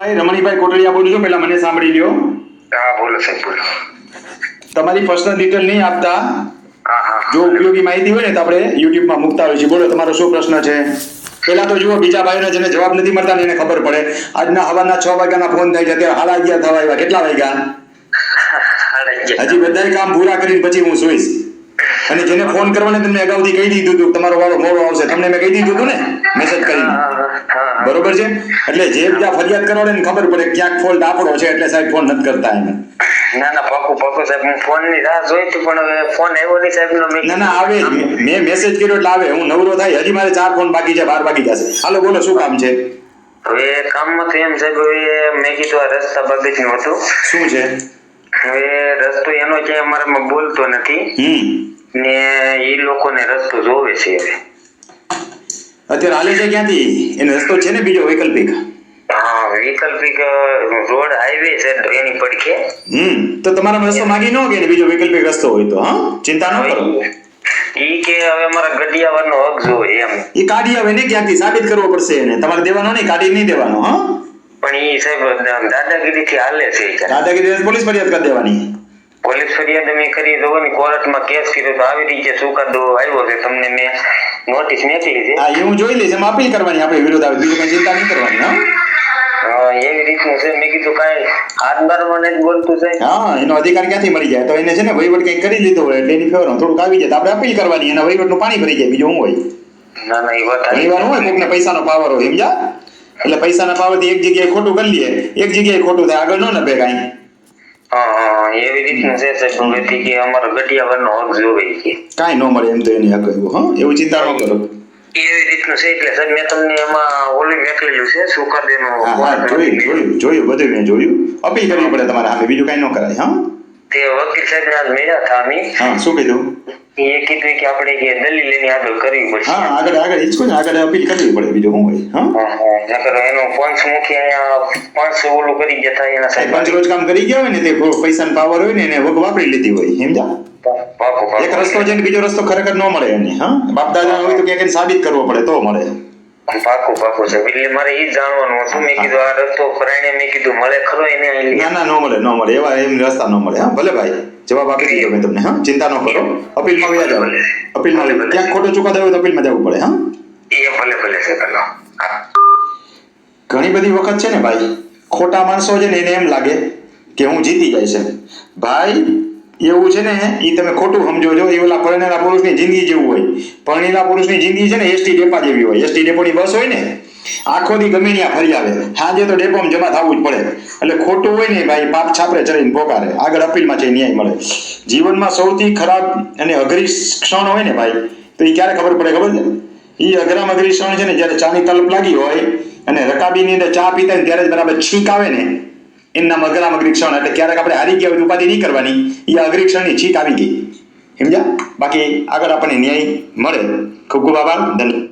ભાઈ રમણીભાઈ કોટડિયા બોલું છું. પેલા મને સાંભળી લ્યો. હા બોલો સાહેબ બોલો. તમારી પર્સનલ ડિટેલ નહીં આપતા. જો ઉપયોગી માહિતી હોય ને તો આપણે યુટ્યુબમાં મૂકતા હોય છે બોલો તમારો શું પ્રશ્ન છે? પેલા તો જુઓ બીજા ભાઈઓને જેને જવાબ નથી મળતા એને ખબર પડે. આજના હવાના છ વાગ્યાના ફોન થાય છે. અત્યારે હાડા અગિયાર થવા આવ્યા. કેટલા વાગ્યા? ગયા. હજી બધા કામ પૂરા કરીને પછી હું સુઈશ. અને જેને ફોન કરવાને તમને અગાઉથી કહી દીધું હતું તમારો વાળો મોડો આવશે. તમને મેં કહી દીધું હતું ને? મેસેજ કરીને. બરોબર છે? એટલે જે ત્યાં ફરિયાદ કરવાને એને ખબર પડે ક્યાંક ફોલ્ટ આપણો છે એટલે સાહેબ ફોન નથી કરતા એને ના ના પાકું પાકું સાહેબ હું ફોનની રાહ જોઈ હતી પણ હવે ફોન આવ્યો નહીં સાહેબ નો ના ના આવે મેં મેસેજ કર્યો એટલે આવે. હું નવરો થાય હજી મારે ચાર ફોન બાકી છે બાર બાકી જશે. હાલો બોલો શું કામ છે? હવે કામમાં તો એમ સાહેબ હવે મેં કીધું આ રસ્તા બાબતનું હતું. શું છે? હવે રસ્તો એનો છે અમારામાં બોલતો નથી. ને એ લોકોને રસ્તો જોવે છે હવે. અત્યારે હાલે છે ક્યાંથી? એનો રસ્તો છે ને બીજો વૈકલ્પિક? હા વૈકલ્પિક રોડ હાઈવે છે એની પડખે. હમ તો તમારા રસ્તો માગી ન કે બીજો વૈકલ્પિક રસ્તો હોય તો હા? ચિંતા ન કરો. ઈ કે હવે અમારા ગઢિયાવાડનો હક જો એમ. ઈ કાઢી આવે ને ક્યાંથી? સાબિત કરવો પડશે એને. તમારે દેવાનો નહીં કાઢી નહીં દેવાનો હા? પણ ઈ સાહેબ દાદાગીરી થી હાલે છે દાદાગીરી પોલીસ ફરિયાદ કરી દેવાની. પોલીસ ફરિયાદ મેં કરી દો ને કોર્ટમાં કેસ કર્યો તો આવી રીતે ચુકાદો આવ્યો છે તમને મેં નોટિસ મોકલી લીધી હા એ હું જોઈ લઈશ એમાં અપીલ કરવાની આપણે વિરોધ આવે. બીજું કઈ ચિંતા નહીં કરવાની હા. એવી રીતનું છે. મેં કીધું કાંઈ હાથ મારવાને જ બોલતું છે. હા એનો અધિકાર ક્યાંથી મળી જાય? તો એને છે ને વહીવટ કંઈક કરી લીધો હોય એટલે એની ફેવરમાં થોડુંક આવી જાય. તો આપણે અપીલ કરવાની એના વહીવટનું પાણી ભરી જાય. બીજું શું હોય? ના ના એ વાત ઘણી વાર હોય કોકને પૈસાનો પાવર હોય સમજ્યા? એટલે પૈસાના પાવરથી એક જગ્યાએ ખોટું કરી લઈએ એક જગ્યાએ ખોટું થાય. આગળ ન નભે કાંઈ. હા હા એવી રીતનું છે સાહેબ હવેથી કે અમારા ગઢિયાવાડનો હક જોવે કે. કાંઈ ન મળે એમ તો એની હક એવું હા? એવું ચિંતા ન કરો એવી રીતનું છે એટલે સાહેબ મેં તમને એમાં ઓલી મેકલેલું છે સુકાદેનું જોયું જોયું જોયું બધું મેં જોયું. અપીલ કરવી પડે તમારે સામે બીજું કાંઈ ન કરાય હા? તે વકીલ સાહેબ આજ મળ્યા હતા અમે. હા શું કીધું? એ કીધું કે આપણે કે દલીલ લઈને આગળ કરવી પડશે. હા આગળ આગળ ઈચ્છો ને આગળ અપીલ કરવી પડે બીજું શું હોય હા. નકર એનો પંચમુખી અહીંયા પાંચસો ઓલું કરી ગયા થાય એના સાહેબ પાંચ પંચ રોજ કામ કરી ગયા હોય ને તે પૈસાનો પાવર હોય ને એને વગ વાપરી લીધી હોય સમજા એક રસ્તો છે ને બીજો રસ્તો ખરેખર ન મળે એને હા? બાપ દાદા હોય તો ક્યાંક સાબિત કરવો પડે તો મળે. પાકું પાકું છે. એટલે મારે એ જાણવાનું હતું. મેં કીધું આ રસ્તો ફરાઈને મેં કીધું મળે ખરો એને ના ના ન મળે ન મળે. એવા એમ રસ્તા ન મળે હા. ભલે ભાઈ જવાબ આપી દીધો મેં તમને હા. ચિંતા ન કરો. અપીલમાં વ્યાજ આવે અપીલમાં. ક્યાંક ખોટો ચુકાદો હોય તો અપીલમાં જવું પડે હા. એ ભલે ભલે છે પેલો ઘણી બધી વખત છે ને ભાઈ ખોટા માણસો છે ને એને એમ લાગે કે હું જીતી જાય છે. ભાઈ એવું છે ને એ તમે ખોટું સમજો છો. એ ઓલા પરણેલા પુરુષની જિંદગી જેવું હોય. પરણેલા પુરુષની જિંદગી છે ને એસટી ડેપા જેવી હોય. એસટી ડેપોની બસ હોય ને, આખો દી ગમે ત્યાં ફરી આવે. સાંજે તો ડેપોમાં જમા થવું જ પડે. એટલે ખોટું હોય ને ભાઈ પાપ છાપરે ચડીને પોકારે. આગળ અપીલમાં છે ન્યાય મળે. જીવનમાં સૌથી ખરાબ અને અઘરી ક્ષણ હોય ને ભાઈ, તો એ ક્યારે ખબર પડે ખબર છે? એ અઘરામ અઘરી ક્ષણ છે ને, જ્યારે ચાની તલપ લાગી હોય અને રકાબીની અંદર ચા પીતા ને, ત્યારે જ બરાબર છીંક આવે ને એના મગરામ અગ્રિક્ષણ એટલે ક્યારેક આપણે હારી ગયા હોય ઉપાધિ નહીં કરવાની. એ અગ્રિક્ષણની છીક આવી ગઈ. સમજ્યા? બાકી આગળ આપણને ન્યાય મળે. ખૂબ ખૂબ આભાર. ધન્યવાદ.